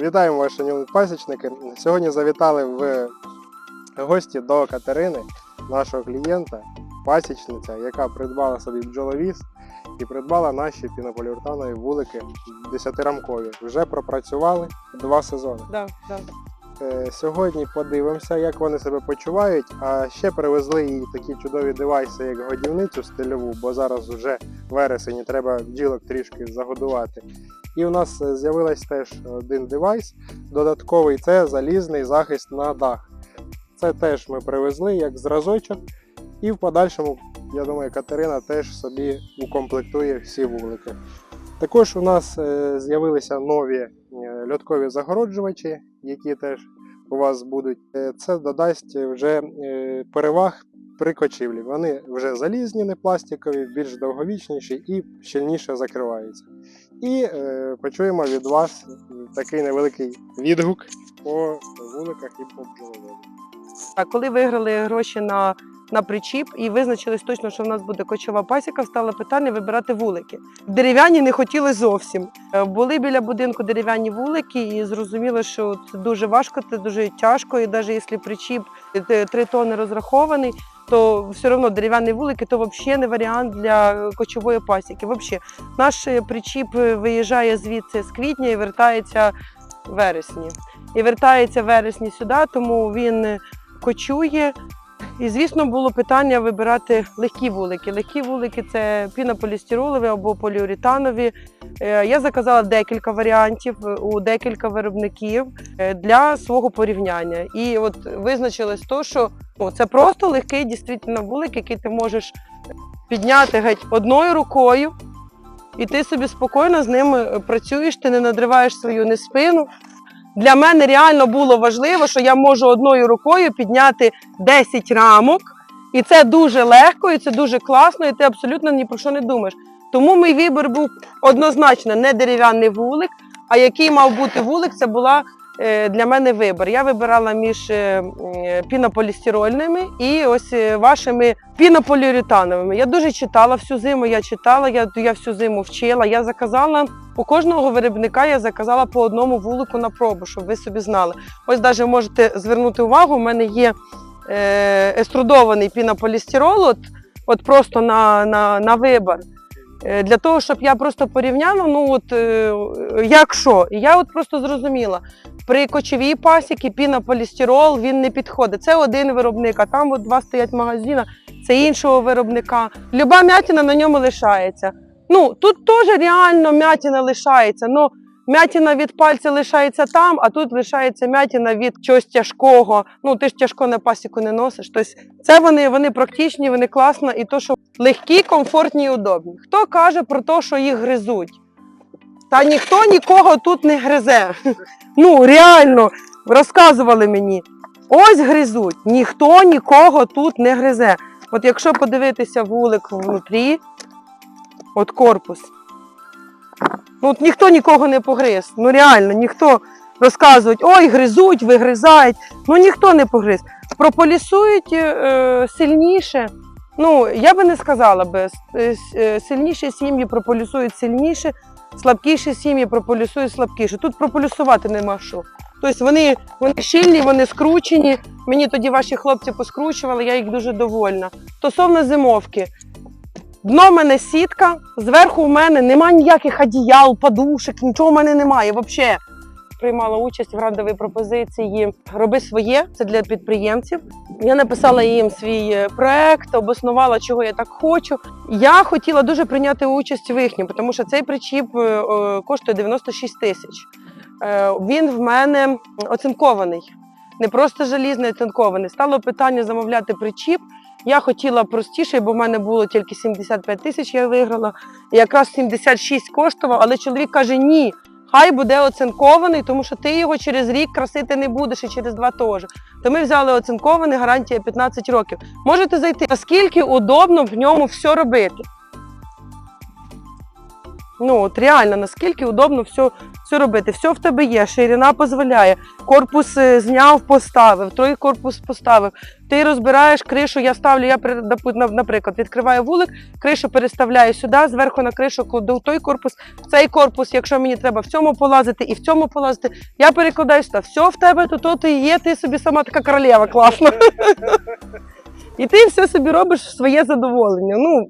Вітаємо вас, шановні пасічники. Сьогодні завітали в гості до Катерини, нашого клієнта, пасічниця, яка придбала собі бджоловіз і придбала наші пінополіуретанові вулики 10-рамкові. Вже пропрацювали два сезони. Да, да. Е, Сьогодні подивимося, як вони себе почувають. А ще привезли їй такі чудові девайси, як годівницю стильову, бо зараз вже вересень треба бджілок трішки загодувати. І у нас е, з'явилась теж один девайс додатковий це залізний захист на дах. Це теж ми привезли як зразочок, і в подальшому, я думаю, Катерина теж собі укомплектує всі вулики. Також у нас е, з'явилися нові льоткові загороджувачі, які теж у вас будуть. Е, Це додасть вже е, переваг при кочівлі. Вони вже залізні, не пластикові, більш довговічніші і щільніше закриваються. І е, почуємо від вас такий невеликий відгук по вуликах і по бджоловоду. А коли виграли гроші на, на причіп і визначились точно, що в нас буде кочова пасіка, стало питання вибирати вулики. Дерев'яні не хотіли зовсім. Е, Були біля будинку дерев'яні вулики, і зрозуміло, що це дуже важко, це дуже тяжко. І навіть якщо причіп 3 тонни розрахований, то все одно дерев'яні вулики то взагалі не варіант для кочової пасіки. Вообще, наш причіп е, виїжджає звідси з квітня і вертається в вересні. І вертається в вересні сюди, тому він кочує. І, звісно, було питання вибирати легкі вулики. Легкі вулики це пінополістиролові або поліуретанові. Е, Я заказала декілька варіантів е, у декілька виробників е, для свого порівняння. І от визначилось то, що ну, це просто легкий дійсно вулик, який ти можеш підняти геть одною рукою, і ти собі спокійно з ним працюєш, ти не надриваєш свою ні спину. Для мене реально було важливо, що я можу одною рукою підняти 10 рамок, і це дуже легко, і це дуже класно, і ти абсолютно ні про що не думаєш. Тому мій вибір був однозначно не дерев'яний вулик, а який мав бути вулик, це була е, для мене вибір. Я вибирала між е, е, пінополістирольними і ось вашими пінополіуретановими. Я дуже читала всю зиму, я читала, я, я всю зиму вчила. Я заказала у кожного виробника я заказала по одному вулику на пробу, щоб ви собі знали. Ось навіть можете звернути увагу, у мене є еструдований пінополістирол, от, от просто на, на, на вибір. Е, Для того, щоб я просто порівняла, ну от е, як що, І я от просто зрозуміла. При кочовій пасіки пінополістирол він не підходить. Це один виробник, а там от два стоять магазина, це іншого виробника. Люба м'ятіна на ньому лишається. Ну, тут теж реально м'ятіна лишається. Ну, м'ятіна від пальця лишається там, а тут лишається м'ятіна від чогось тяжкого. Ну, ти ж тяжко на пасіку не носиш. Тобто це вони, вони практичні, вони класно, і то, що легкі, комфортні і удобні. Хто каже про те, що їх гризуть? Та ніхто нікого тут не гризе. Ну, реально, розказували мені. Ось гризуть, ніхто нікого тут не гризе. От якщо подивитися вулик внутрі, от корпус. Ну, от ніхто нікого не погриз. Ну реально, ніхто розказують, ой, гризуть, вигризають. Ну ніхто не погриз. Прополісують е, сильніше. Ну, я би не сказала би, е, е, сильніші сім'ї прополісують сильніше, слабкіші сім'ї прополісують слабкіше. Тут прополісувати нема що. Тобто вони, вони щільні, вони скручені. Мені тоді ваші хлопці поскручували, я їх дуже довольна. Стосовно зимовки. Дно в мене сітка, зверху в мене немає ніяких одіял, подушек, нічого в мене немає. Взагалі приймала участь в грандовій пропозиції Роби своє, це для підприємців. Я написала їм свій е, проект, обоснувала, чого я так хочу. Я хотіла дуже прийняти участь в їхньому, тому що цей причіп е, коштує 96 тисяч. Е, Він в мене оцинкований, не просто залізний, оцинкований. Стало питання замовляти причіп. Я хотіла простіше, бо в мене було тільки 75 тисяч, я виграла. І якраз 76 коштував, але чоловік каже: ні, хай буде оцинкований, тому що ти його через рік красити не будеш і через два теж. То ми взяли оцинкований, гарантія 15 років. Можете зайти, наскільки удобно в ньому все робити. Ну, от реально, наскільки удобно все, все робити. Все в тебе є, ширина дозволяє. Корпус е, зняв, поставив, той корпус поставив. Ти розбираєш кришу, я ставлю, я при- наприклад, відкриваю вулик, кришу переставляю сюди, зверху на кришу кладу той корпус, цей корпус, якщо мені треба в цьому полазити і в цьому полазити, я перекладаю сюди. Все в тебе, то то ти є, ти собі сама така королева класна. І ти все собі робиш своє задоволення. Ну,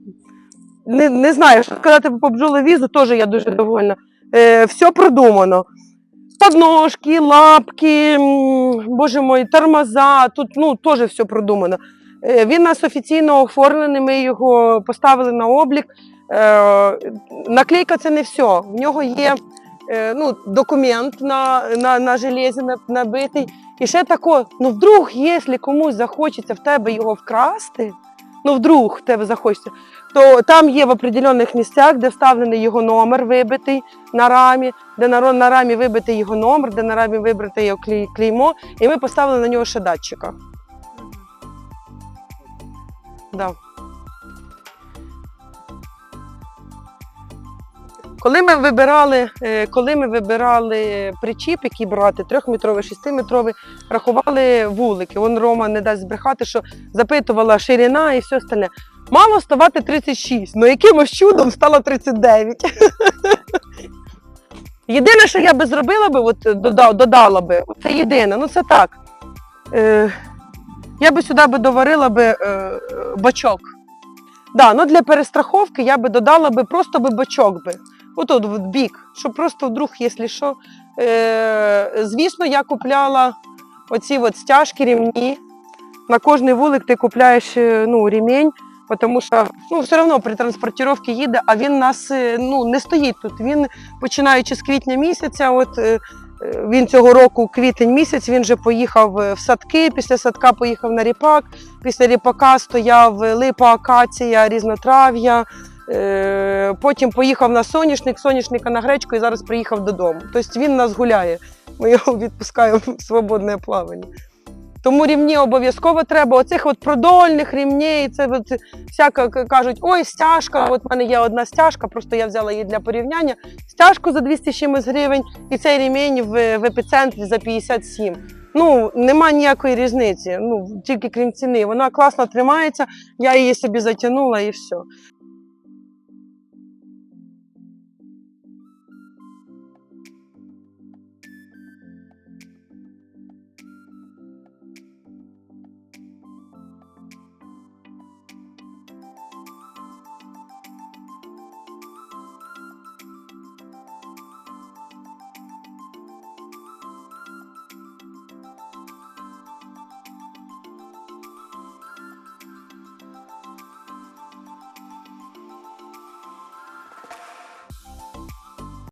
не, не знаю, що сказати по бджоловізу, теж я дуже довольна. Е, все продумано. Подножки, лапки, боже мой, тормоза, тут ну, теж все продумано. Е, Він нас офіційно оформлений, ми його поставили на облік. Е, Наклейка це не все. В нього є е, ну, документ на, на, на железі набитий. І ще тако, ну вдруг, якщо комусь захочеться в тебе його вкрасти, ну вдруг в тебе захочеться, то там є в определених місцях, де вставлений його номер вибитий на рамі, де на, на рамі вибитий його номер, де на рамі вибрати його клей- клеймо, і ми поставили на нього ще датчика. Да. Коли ми вибирали, е, коли ми вибирали причіп, який брати, трьохметровий, шестиметровий, рахували вулики. Вон Рома не дасть збрехати, що запитувала ширина і все остальне. Мало ставати 36, але якимось чудом стало 39. Єдине, що я би зробила би, от додала, би, це єдине, ну це так. Е, я би сюди би доварила би е, бачок. Да, ну для перестраховки я би додала би просто би бачок би. Отут в бік, щоб просто вдруг, якщо що. Е, звісно, я купляла оці от стяжки, рівні. На кожний вулик ти купляєш е, ну, ремінь, тому що ну, все одно при транспортировці їде, а він нас е, ну, не стоїть тут. Він починаючи з квітня місяця, от е, він цього року, квітень місяць, він вже поїхав в садки, після садка поїхав на ріпак, після ріпака стояв липа, акація, різнотрав'я. Е, Потім поїхав на соняшник, соняшника на гречку і зараз приїхав додому. Тобто він нас гуляє. Ми його відпускаємо в свободне плавання. Тому рівні обов'язково треба. Оцих от продольних рівней, це от всяко к- кажуть, ой, стяжка. От в мене є одна стяжка, просто я взяла її для порівняння. Стяжку за 200 з чимось гривень, і цей ремінь в, в епіцентрі за 57. Ну, нема ніякої різниці. Ну, тільки крім ціни. Вона класно тримається, я її собі затягнула і все.